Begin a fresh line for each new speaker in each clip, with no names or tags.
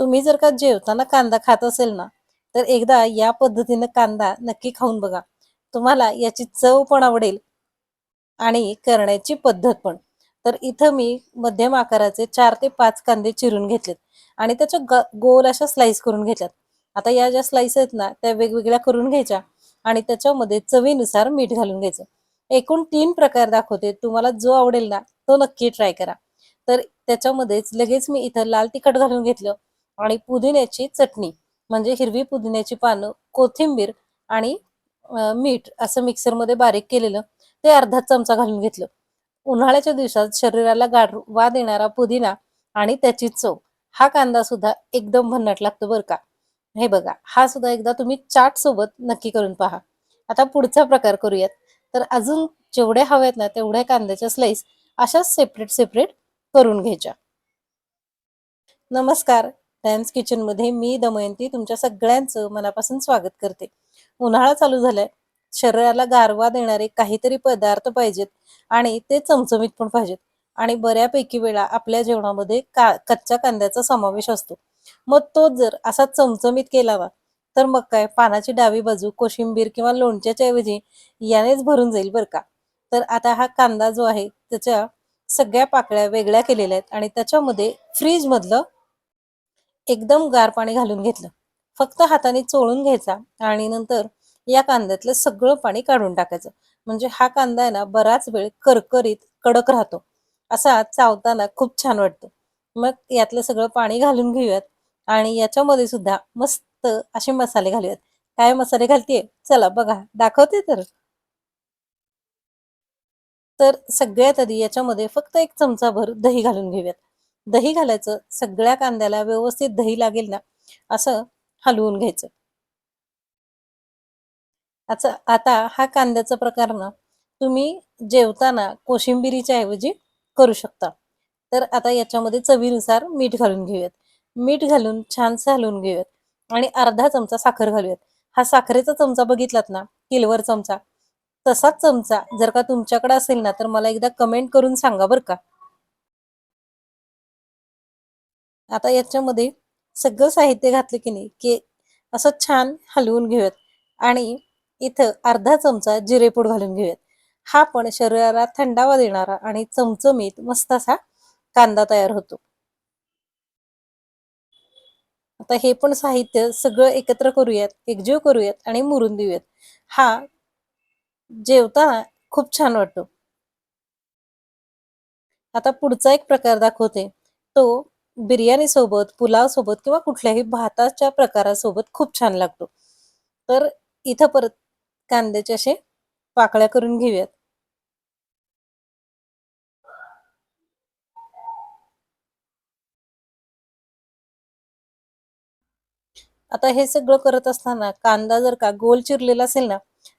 तुम्ही जर का जेवताना कांदा खात असेल ना तर एकदा या पद्धतीनं कांदा नक्की खाऊन बघा. तुम्हाला याची चव पण आवडेल आणि करण्याची पद्धत पण. तर इथं मी मध्यम आकाराचे चार ते पाच कांदे चिरून घेतलेत आणि त्याच्या गोल अशा स्लाइस करून घेतल्यात. आता या ज्या स्लाइस आहेत ना त्या वेगवेगळ्या करून घ्यायच्या आणि त्याच्यामध्ये चवीनुसार मीठ घालून घ्यायचं. एकूण तीन प्रकार दाखवते. तुम्हाला जो आवडेल ना तो नक्की ट्राय करा. तर त्याच्यामध्येच लगेच मी इथं लाल तिखट घालून घेतलं. आणि पुदिन्याची चटणी म्हणजे हिरवी पुदिन्याची पानं कोथिंबीर आणि मीठ असं मिक्सरमध्ये बारीक केलेलं ते अर्धा चमचा घालून घेतलं. उन्हाळ्याच्या दिवसात शरीराला गारवा देणारा पुदिना आणि त्याची चव हा कांदा सुद्धा एकदम भन्नाट लागतो बरं का. हे बघा हा सुद्धा एकदा तुम्ही चाट सोबत नक्की करून पहा. आता पुढचा प्रकार करूयात. तर अजून जेवढे हवेत ना तेवढ्या कांद्याच्या स्लाइस अशाच सेपरेट सेपरेट करून घ्यायच्या. नमस्कार. डॅन्स किचनमध्ये मी दमयंती तुमच्या सगळ्यांचं मनापासून स्वागत करते. उन्हाळा चालू झालाय. शरीराला गारवा देणारे काहीतरी पदार्थ पाहिजेत आणि ते चमचमीत पण पाहिजेत. आणि बऱ्यापैकी वेळा आपल्या जेवणामध्ये का कच्च्या कांद्याचा समावेश असतो. मग तो जर असा चमचमीत केला ना तर मग काय? पानाची डावी बाजू कोशिंबीर किंवा लोणच्याच्या ऐवजी यानेच भरून जाईल बरं का? तर आता हा कांदा जो आहे त्याच्या सगळ्या पाकळ्या वेगळ्या केलेल्या आहेत आणि त्याच्यामध्ये फ्रीज मधलं एकदम गार पाणी घालून घेतलं. फक्त हाताने चोळून घ्यायचा आणि नंतर या कांद्यातलं सगळं पाणी काढून टाकायचं. म्हणजे हा कांदा आहे ना बराच वेळ करकरीत कडक राहतो. असा चावताना खूप छान वाटतो. मग यातलं सगळं पाणी घालून घेऊयात आणि याच्यामध्ये सुद्धा मस्त असे मसाले घालूयात. काय मसाले घालतीये? चला बघा. दाखवते तर. तर सगळ्यात आधी याच्यामध्ये फक्त एक चमचा भर दही घालून घेऊयात. दही घालायचं सगळ्या कांद्याला व्यवस्थित दही लागेल ना असं हलवून घ्यायचं. आता आता हा कांद्याचा प्रकार ना तुम्ही जेवताना कोशिंबिरीच्या ऐवजी करू शकता. तर आता याच्यामध्ये चवीनुसार मीठ घालून घेऊयात. मीठ घालून छानसं हलवून घेऊयात. आणि अर्धा चमचा साखर घालूयात. हा साखरेचा चमचा बघितलात ना किलवर चमचा तसाच चमचा जर का तुमच्याकडे असेल ना तर मला एकदा कमेंट करून सांगा बरं का. आता याच्यामध्ये सगळं साहित्य घातलं की नाही की असं छान हलवून घेऊयात. आणि इथं अर्धा चमचा जिरेपूड घालून घेऊयात. हा पण शरीराला थंडावा देणारा आणि चमचमीत मस्त असा कांदा तयार होतो. आता हे पण साहित्य सगळं एकत्र करूयात एकजीव करूयात आणि मुरून देऊयात. हा जेवताना खूप छान वाटतो. आता पुढचा एक प्रकार दाखवते. तो बिर्याणी सोबत पुलाव सोबत किंवा कुठल्याही भाताच्या प्रकारासोबत खूप छान लागतो. तर इथं परत कांद्याचे असे पाकळ्या करून घेऊयात. आता हे सगळं करत असताना कांदा जर का गोल चिरलेला असेल ना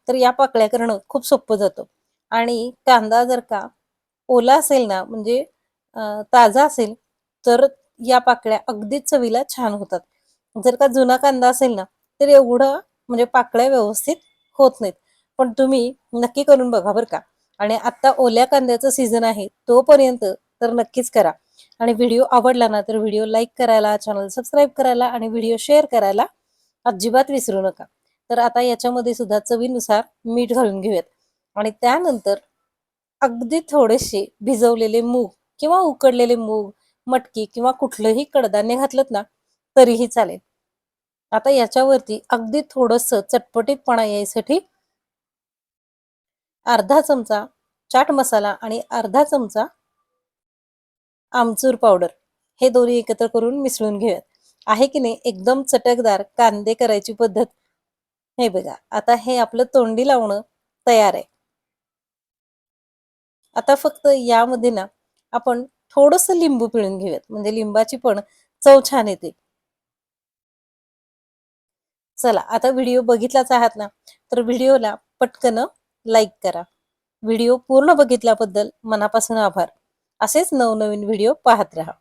तर या पाकळ्या करणं खूप सोपं जातं. आणि कांदा जर का ओला असेल ना म्हणजे ताजा असेल तर या पाकळ्या अगदीच चवीला छान होतात. जर का जुना कांदा असेल ना तर एवढं म्हणजे पाकळ्या व्यवस्थित होत नाहीत. पण तुम्ही नक्की करून बघा बरं का. आणि आता ओल्या कांद्याचा सीझन आहे तोपर्यंत तर नक्कीच करा. आणि व्हिडिओ आवडला ना तर व्हिडिओ लाईक करायला चॅनल सबस्क्राईब करायला आणि व्हिडिओ शेअर करायला अजिबात विसरू नका. तर आता याच्यामध्ये सुद्धा चवीनुसार मीठ घालून घेऊयात. आणि त्यानंतर अगदी थोडेसे भिजवलेले मूग किंवा उकडलेले मूग मटकी किंवा कुठलंही कडधान्य घातलं ना तरीही चालेल. आता याच्यावरती अगदी थोडस चटपटीतपणा यायसाठी अर्धा चमचा चाट मसाला आणि अर्धा चमचा आमचूर पावडर. हे दोन्ही एकत्र करून मिसळून घेऊयात. आहे की नाही? एकदम चटकदार कांदे करायची पद्धत. हे बघा आता हे आपलं तोंडी लावणं तयार आहे. आता फक्त यामध्ये ना आपण थोडस लिंबू पिळून घेऊयात. म्हणजे लिंबाची पण चव छान येते. चला आता व्हिडिओ बघितलाच आहात ना तर व्हिडिओला पटकन लाईक करा. व्हिडिओ पूर्ण बघितल्याबद्दल मनापासून आभार. असेच नवनवीन व्हिडिओ पाहत राहा.